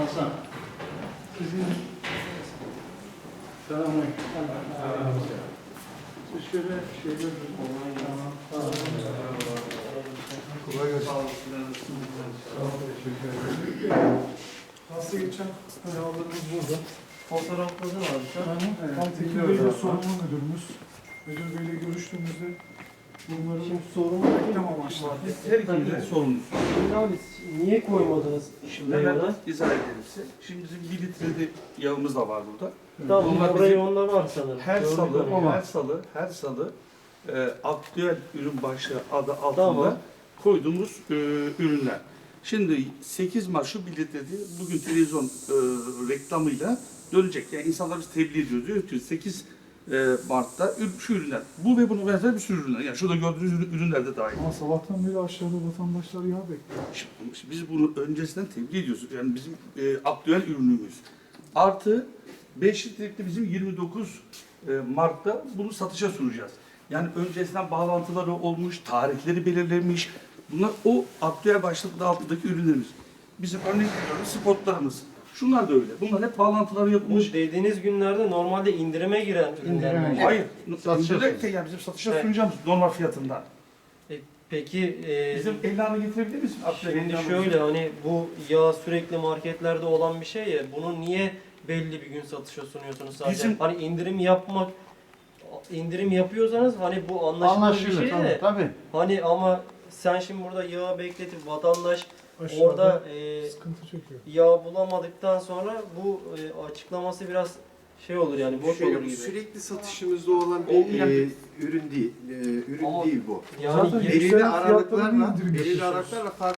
Hasan. Selamünaleyküm. Siz şöyle şeyler Tamam. Tamam. Kolay gelsin. Nasıl geçen binalarımız burada. Fotoğrafladın abi sen. Evet, Tam Tekin biliyoruz Bey'le sorumlu müdürümüz. Müdür Bey'le görüştüğümüzde bunları Şimdi sorun reklam amaçlı. Her ikimiz sorumluyuz. Şimdi abi niye koymadınız Şimdi hemen izah edelim size. Şimdi bizim bir litre de yağımız da var burada. Tamam Bunlar burayı bizim onlar var sanırım. Her Gördük salı, onu. her salı, her salı e, aktüel ürün başlığı adı altında Tamam. koyduğumuz e, ürünler. Şimdi 8 Mart şu bir litre değil, bugün televizyon e, reklamıyla dönecek. Yani insanlar biz tebliğ ediyoruz. Diyor ki 8 e, Mart'ta ür- şu ürünler. Bu ve buna benzer bir sürü ürünler. Yani şurada gördüğünüz ürün- ürünler de dahil. Ama sabahtan beri aşağıda vatandaşlar yağ bekliyor. Şimdi biz bunu öncesinden tebliğ ediyoruz. Yani bizim e, aktüel ürünümüz. Artı 5 litrelikte bizim 29 e, Mart'ta bunu satışa sunacağız. Yani öncesinden bağlantıları olmuş, tarihleri belirlenmiş. Bunlar o aktüel başlıklı altındaki ürünlerimiz. Bizim örnek veriyorum spotlarımız. Şunlar da öyle. Bunlar hep bağlantıları Bu yapılmış. dediğiniz günlerde normalde indirime giren ürünler. Mi? Hayır. Satışa Direkt de yani bizim satışa Evet. sunacağımız normal fiyatından. E, Peki e, Bizim elanı getirebilir misin? Şimdi elanı. şöyle hani bu yağ sürekli marketlerde olan bir şey ya bunu niye belli bir gün satışa sunuyorsunuz sadece? Bizim- Hani indirim yapmak indirim yapıyorsanız hani bu anlaşılır bir Anlaşılır. şey Tabii. de tabii. hani ama sen şimdi burada yağı bekletip vatandaş Aşağıda orada e, sıkıntı çekiyor. yağ bulamadıktan sonra bu e, açıklaması biraz şey olur yani boş Şöyle, olur bu gibi. sürekli satışımızda olan bir e, ürün değil. E, ürün Ama- değil bu. Yani Zaten Belirli Yükselen aralıklarla, belirli aralıklarla farklı